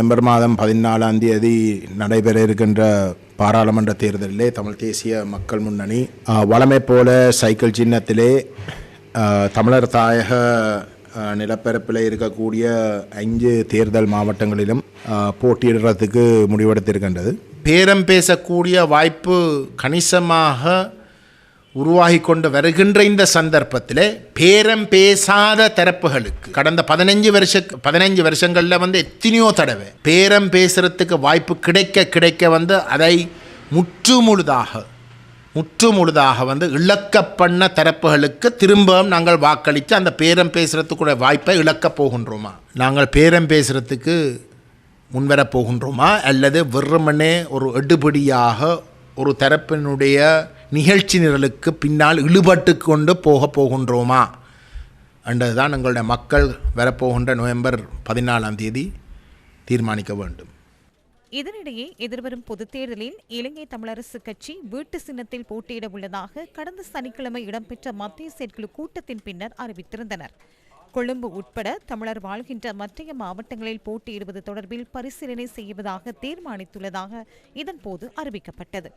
November மாதம் பதினாலாம் தேதி நடைபெற இருக்கின்ற பாராளுமன்ற தேர்தலிலே தமிழ் தேசிய மக்கள் முன்னணி வளமை போல சைக்கிள் சின்னத்திலே தமிழர் தாயக நிலப்பரப்பில் இருக்கக்கூடிய ஐந்து தேர்தல் மாவட்டங்களிலும் போட்டியிடுறதுக்கு முடிவெடுத்திருக்கின்றது. பேரம் பேசக்கூடிய வாய்ப்பு கணிசமாக உருவாகி கொண்டு வருகின்ற இந்த சந்தர்ப்பத்தில் பேரம் பேசாத தரப்புகளுக்கு கடந்த பதினஞ்சு வருஷ பதினஞ்சு வருஷங்களில் வந்து எத்தனையோ தடவை பேரம் பேசுறதுக்கு வாய்ப்பு கிடைக்க கிடைக்க வந்து அதை முற்று முழுதாக முற்று முழுதாக வந்து இழக்க பண்ண தரப்புகளுக்கு திரும்பவும் நாங்கள் வாக்களித்து அந்த பேரம் பேசுகிறதுக்குள்ள வாய்ப்பை இழக்கப் போகின்றோமா? நாங்கள் பேரம் பேசுகிறதுக்கு முன்வரப் போகின்றோமா? அல்லது வெறுமனே ஒரு எடுபடியாக ஒரு தரப்பினுடைய நிகழ்ச்சி நிரலுக்கு பின்னால் இழுபட்டு கொண்டு போக போகின்றோமா? என்றதுதான் எங்களுடைய மக்கள் வரப்போகின்ற நவம்பர் பதினாலாம் தேதி தீர்மானிக்க வேண்டும். இதனிடையே எதிர்வரும் பொதுத் தேர்தலில் இலங்கை தமிழரசு கட்சி வீட்டு சின்னத்தில் போட்டியிட உள்ளதாக கடந்த சனிக்கிழமை இடம்பெற்ற மத்திய செயற்குழு கூட்டத்தின் பின்னர் அறிவித்திருந்தனர். கொழும்பு உட்பட தமிழர் வாழ்கின்ற மற்றைய மாவட்டங்களில் போட்டியிடுவது தொடர்பில் பரிசீலனை செய்வதாக தீர்மானித்துள்ளதாக இதன்போது அறிவிக்கப்பட்டது.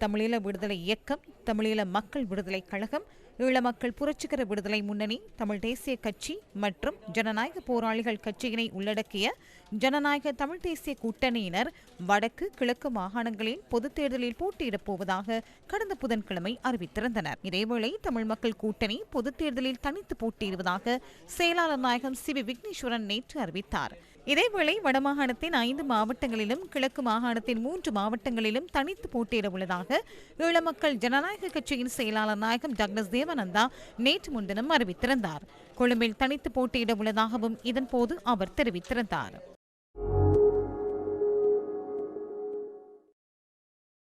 தமிழீழ விடுதலை இயக்கம் தமிழீழ மக்கள் விடுதலை கழகம் ஈழ மக்கள் புரட்சிகர விடுதலை முன்னணி தமிழ் தேசிய கட்சி மற்றும் ஜனநாயக போராளிகள் கட்சியினை உள்ளடக்கிய ஜனநாயக தமிழ் தேசிய கூட்டணியினர் வடக்கு கிழக்கு மாகாணங்களில் பொதுத் தேர்தலில் போட்டியிடப் போவதாக கடந்த புதன்கிழமை அறிவித்திருந்தனர். இதேவேளை தமிழ் மக்கள் கூட்டணி பொதுத் தேர்தலில் தனித்து போட்டியிடுவதாக செயலாளர் நாயகம் சி வி விக்னேஸ்வரன் நேற்று அறிவித்தார். இதேவேளை வடமாகாணத்தின் ஐந்து மாவட்டங்களிலும் கிழக்கு மாகாணத்தின் மூன்று மாவட்டங்களிலும் தனித்து போட்டியிட உள்ளதாக ஈழமக்கள் ஜனநாயக கட்சியின் செயலாளர் நாயகம் டக்ளஸ் தேவானந்தா நேற்று முன்தினம் அறிவித்திருந்தார். கொழும்பில் தனித்து போட்டியிட உள்ளதாகவும் இதன்போது அவர் தெரிவித்திருந்தார்.